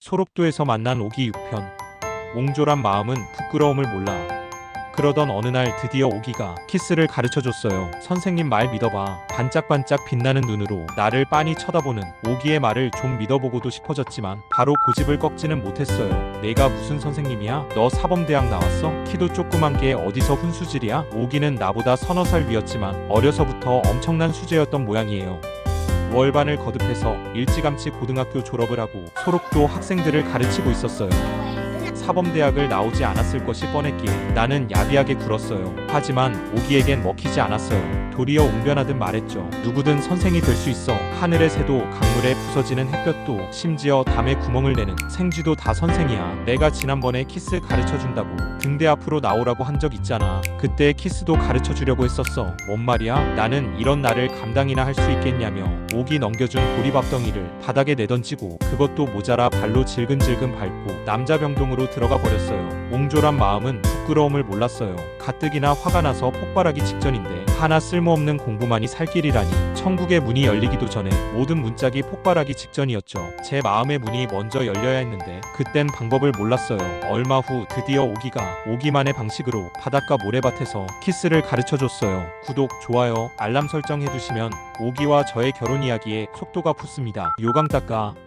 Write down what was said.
소록도에서 만난 오기 6편. 옹졸한 마음은 부끄러움을 몰라. 그러던 어느 날 드디어 오기가 키스를 가르쳐 줬어요. 선생님 말 믿어봐. 반짝반짝 빛나는 눈으로 나를 빤히 쳐다보는 오기의 말을 좀 믿어보고도 싶어졌지만 바로 고집을 꺾지는 못했어요. 내가 무슨 선생님이야? 너 사범대학 나왔어? 키도 조그만 게 어디서 훈수질이야? 오기는 나보다 서너 살 위였지만 어려서부터 엄청난 수재였던 모양이에요. 월반을 거듭해서 일찌감치 고등학교 졸업을 하고 소록도 학생들을 가르치고 있었어요. 사범대학을 나오지 않았을 것이 뻔했기에 나는 야비하게 굴었어요. 하지만 오기에겐 먹히지 않았어요. 도리어 웅변하듯 말했죠. 누구든 선생이 될 수 있어. 하늘의 새도 강물에 부서지는 햇볕도 심지어 담에 구멍을 내는 생쥐도 다 선생이야. 내가 지난번에 키스 가르쳐 준다고 등대 앞으로 나오라고 한 적 있잖아. 그때 키스도 가르쳐 주려고 했었어. 뭔 말이야? 나는 이런 나를 감당이나 할 수 있겠냐며 오기 넘겨준 보리밥덩이를 바닥에 내던지고 그것도 모자라 발로 질근질근 밟고 남자 병동으로 들어가 버렸어요. 옹졸한 마음은 부끄러움을 몰랐어요. 가뜩이나 화가 나서 폭발하기 직전인데 하나 쓸모없는 공부만이 살 길이라니 천국의 문이 열리기도 전에 모든 문짝이 폭발하기 직전이었죠. 제 마음의 문이 먼저 열려야 했는데 그땐 방법을 몰랐어요. 얼마 후 드디어 오기가 오기만의 방식으로 바닷가 모래밭에서 키스를 가르쳐 줬어요. 구독, 좋아요, 알람 설정 해두시면 오기와 저의 결혼 이야기에 속도가 붙습니다. 요강 닦아